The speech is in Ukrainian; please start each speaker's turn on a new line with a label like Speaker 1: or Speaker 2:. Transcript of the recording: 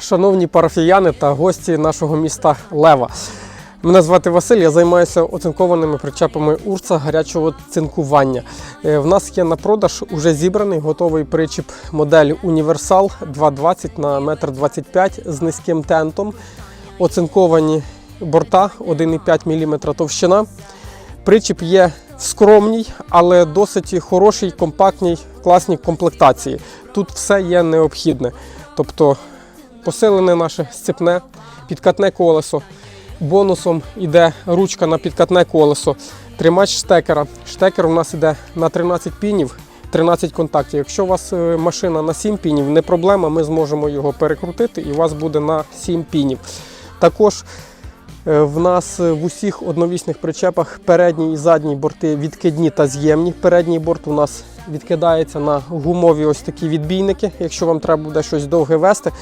Speaker 1: Шановні парафіяни та гості нашого міста Лева. Мене звати Василь, я займаюся оцинкованими причепами Урса гарячого цинкування. Е, В нас є на продаж уже зібраний готовий причіп модель Універсал 220 на 1,25 м з низьким тентом. Оцинковані борта 1,5 мм товщина. Причіп є скромній, але досить хорошій, компактній, класній комплектації. Тут все є необхідне. Тобто посилене наше сцепне, підкатне колесо. Бонусом йде ручка на підкатне колесо, тримач штекера. Штекер у нас йде на 13 пінів, 13 контактів. Якщо у вас е, машина на 7 пінів, не проблема, ми зможемо його перекрутити і у вас буде на 7 пінів. Також е, в нас е, в усіх одновісних причепах передній і задній борти відкидні та з'ємні. Передній борт у нас відкидається на гумові ось такі відбійники. Якщо вам треба буде щось довге вести,